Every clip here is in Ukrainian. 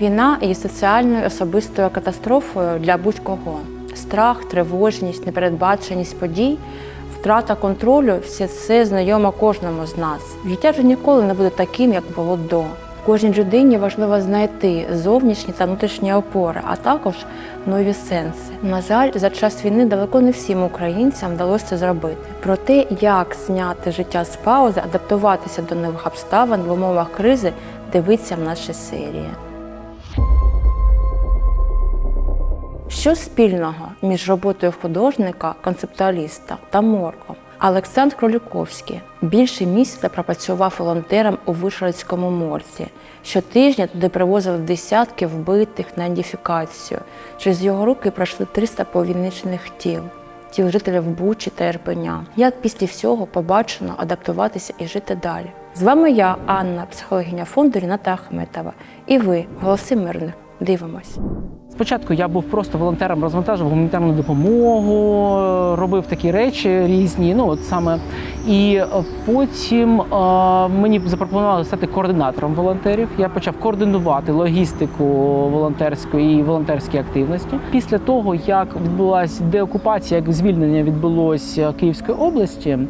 Війна є соціальною особистою катастрофою для будь-кого. Страх, тривожність, непередбаченість подій, втрата контролю все це знайомо кожному з нас. Життя вже ніколи не буде таким, як було до. Кожній людині важливо знайти зовнішні та внутрішні опори, а також нові сенси. На жаль, за час війни далеко не всім українцям вдалося це зробити. Про те, як зняти життя з паузи, адаптуватися до нових обставин в умовах кризи, дивиться в нашій серії. Що спільного між роботою художника, концептуаліста та морком? Олександр Кроліковський більше місяця пропрацював волонтером у Вишгородському морзі. Щотижня туди привозили десятки вбитих на ідентифікацію. Через його руки пройшли 300 повільничених тіл, тіл жителів Бучі та Ірпеня. Як після всього побачено адаптуватися і жити далі? З вами я, Анна, психологиня фонду Ріната Ахметова. І ви, голоси мирних. Дивимось. Спочатку я був просто волонтером, розвантажував гуманітарну допомогу, робив такі речі різні. Ну от саме і е, потім е, мені запропонували стати координатором волонтерів. Я почав координувати логістику волонтерську і волонтерські активності. Після того, як відбулася деокупація, як звільнення відбулося Київської області, е,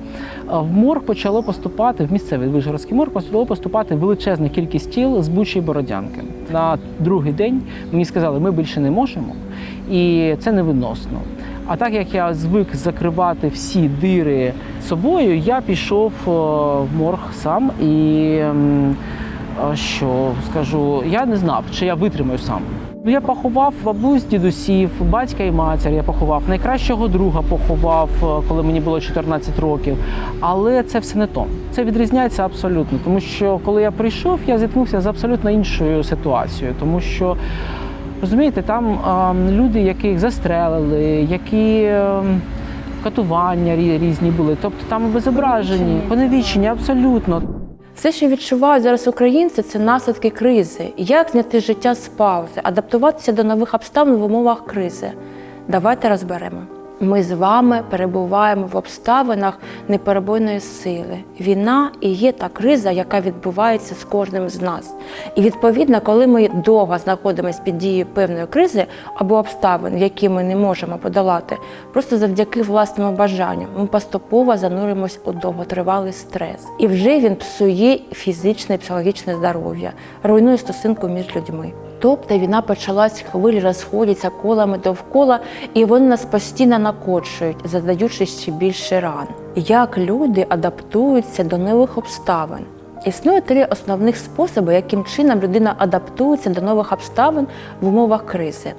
в морг почало поступати в місцевий Вишгородський морг почало поступати величезна кількість тіл з Бучі і Бородянки. На другий день мені сказали, ми більше не можемо, і це невиносно. А так як я звик закривати всі дири собою, я пішов е, в морг сам і що скажу, я не знав, чи я витримаю сам. Я поховав бабусь, дідусів, батька і матір. Я поховав найкращого друга поховав, е, коли мені було 14 років. Але це все не то. Це відрізняється абсолютно, тому що коли я прийшов, я зіткнувся з абсолютно іншою ситуацією, тому що. Розумієте, там е, люди, яких застрелили, які е, катування різні були, тобто там обезображені, поневічені, абсолютно. Все, що відчувають зараз українці, це наслідки кризи. Як зняти життя з паузи, адаптуватися до нових обставин в умовах кризи? Давайте розберемо. Ми з вами перебуваємо в обставинах неперебойної сили. Війна і є та криза, яка відбувається з кожним з нас. І відповідно, коли ми довго знаходимося під дією певної кризи або обставин, які ми не можемо подолати, просто завдяки власному бажанню, ми поступово зануримось у довготривалий стрес. І вже він псує фізичне і психологічне здоров'я, руйнує стосунку між людьми. Тобто війна почалась, хвилі розходяться колами довкола, і вони нас постійно накочують, задаючи ще більше ран. Як люди адаптуються до нових обставин? Існує три основних способи, яким чином людина адаптується до нових обставин в умовах кризи.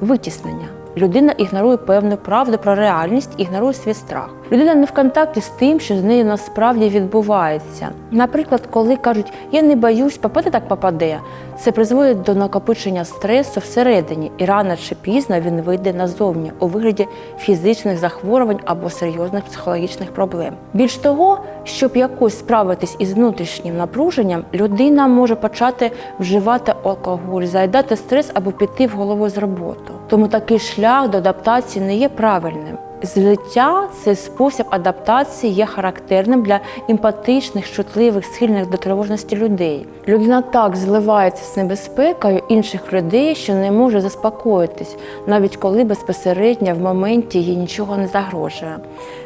Витіснення. Людина ігнорує певну правду про реальність, ігнорує свій страх. Людина не в контакті з тим, що з нею насправді відбувається. Наприклад, коли кажуть Я не боюсь, попаде так попаде, це призводить до накопичення стресу всередині, і рано чи пізно він вийде назовні у вигляді фізичних захворювань або серйозних психологічних проблем. Більш того, щоб якось справитись із внутрішнім напруженням, людина може почати вживати алкоголь, заїдати стрес або піти в голову з роботи. Тому такий шлях до адаптації не є правильним. Злиття цей спосіб адаптації є характерним для емпатичних, чутливих, схильних до тривожності людей. Людина так зливається з небезпекою інших людей, що не може заспокоїтись, навіть коли безпосередньо в моменті їй нічого не загрожує.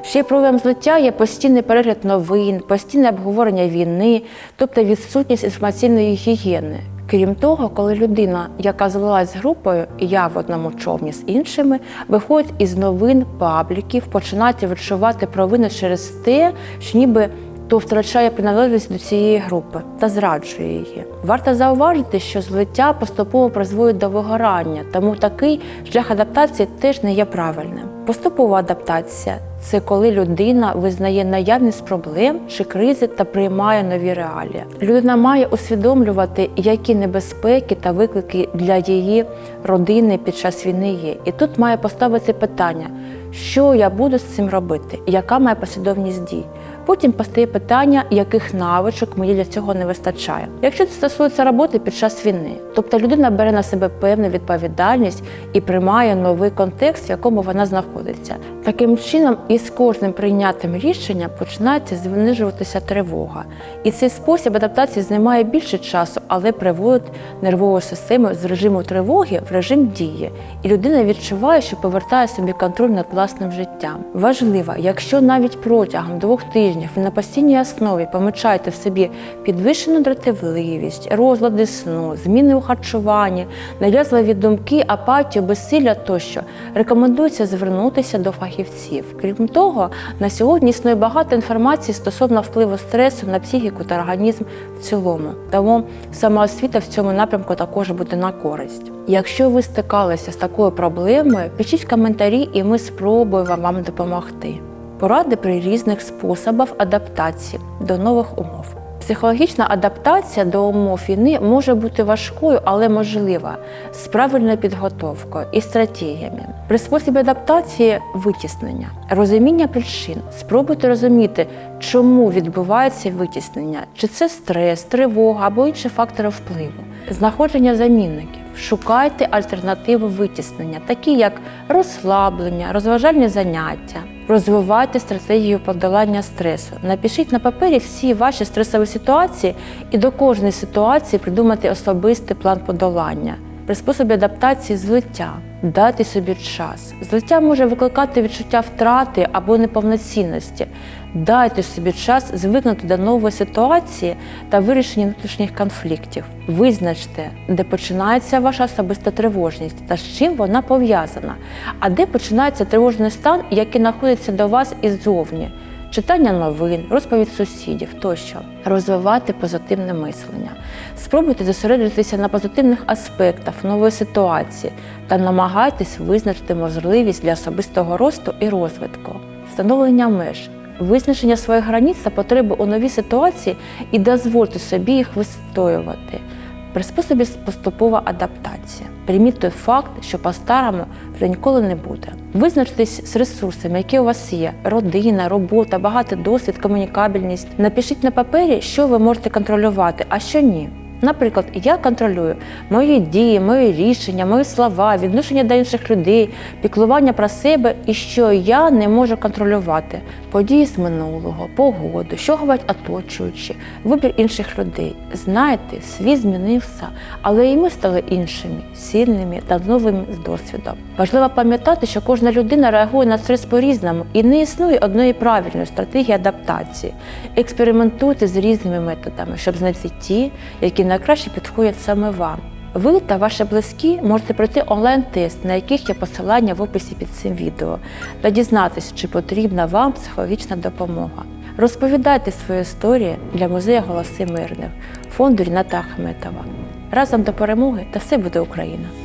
Ще й проявом злиття є постійний перегляд новин, постійне обговорення війни, тобто відсутність інформаційної гігієни. Крім того, коли людина, яка злилась з групою, і я в одному човні з іншими, виходить із новин пабліків, починають відчувати провину через те, що ніби то втрачає приналежність до цієї групи та зраджує її. Варто зауважити, що злиття поступово призводить до вигорання, тому такий шлях адаптації теж не є правильним. Поступова адаптація це коли людина визнає наявність проблем чи кризи та приймає нові реалії. Людина має усвідомлювати, які небезпеки та виклики для її родини під час війни є. І тут має поставити питання, що я буду з цим робити, яка моя послідовність дій. Потім постає питання, яких навичок мені для цього не вистачає. Якщо це стосується роботи під час війни, тобто людина бере на себе певну відповідальність і приймає новий контекст, в якому вона знаходиться. Таким чином, із кожним прийнятим рішенням починається знижуватися тривога. І цей спосіб адаптації займає більше часу, але приводить нервову систему з режиму тривоги в режим дії, і людина відчуває, що повертає собі контроль над власним життям. Важливо, якщо навіть протягом двох тижнів ви на постійній основі помічаєте в собі підвищену дратівливість, розлади сну, зміни у харчуванні, нав'язливі думки, апатію, безсилля тощо, рекомендується звернутися до фахівців. Крім того, на сьогодні існує багато інформації стосовно впливу стресу на психіку та організм в цілому. Тому самоосвіта в цьому напрямку також буде на користь. Якщо ви стикалися з такою проблемою, пишіть коментарі, і ми спробуємо вам допомогти. Поради при різних способах адаптації до нових умов. Психологічна адаптація до умов війни може бути важкою, але можлива з правильною підготовкою і стратегіями. При способі адаптації витіснення, розуміння причин. Спробуйте розуміти, чому відбувається витіснення, чи це стрес, тривога або інші фактори впливу, знаходження замінників. Шукайте альтернативи витіснення, такі як розслаблення, розважальні заняття. Розвивайте стратегію подолання стресу. Напишіть на папері всі ваші стресові ситуації і до кожної ситуації придумайте особистий план подолання. При способі адаптації злиття. Дайте собі час. Злиття може викликати відчуття втрати або неповноцінності. Дайте собі час звикнути до нової ситуації та вирішення внутрішніх конфліктів. Визначте, де починається ваша особиста тривожність та з чим вона пов'язана, а де починається тривожний стан, який знаходиться до вас іззовні. Читання новин, розповідь сусідів тощо, розвивати позитивне мислення. Спробуйте зосередитися на позитивних аспектах нової ситуації та намагайтесь визначити можливість для особистого росту і розвитку, встановлення меж, визначення своїх границь та потреби у новій ситуації і дозвольте собі їх вистоювати. При способі поступова адаптація. Прийміть той факт, що по-старому вже ніколи не буде. Визначтесь з ресурсами, які у вас є: родина, робота, багатий досвід, комунікабельність. Напишіть на папері, що ви можете контролювати, а що ні. Наприклад, я контролюю мої дії, мої рішення, мої слова, відношення до інших людей, піклування про себе і що я не можу контролювати. Події з минулого, погоду, що говорять оточуючі, вибір інших людей. Знаєте, світ змінився, але і ми стали іншими, сильними та новими з досвідом. Важливо пам'ятати, що кожна людина реагує на стрес по-різному і не існує одної правильної стратегії адаптації. Експериментуйте з різними методами, щоб знайти ті, які найкраще підходять саме вам. Ви та ваші близькі можете пройти онлайн-тест, на яких є посилання в описі під цим відео, та дізнатися, чи потрібна вам психологічна допомога. Розповідайте свої історії для музею Голоси Мирних, фонду Ріната Ахметова. Разом до перемоги та все буде Україна!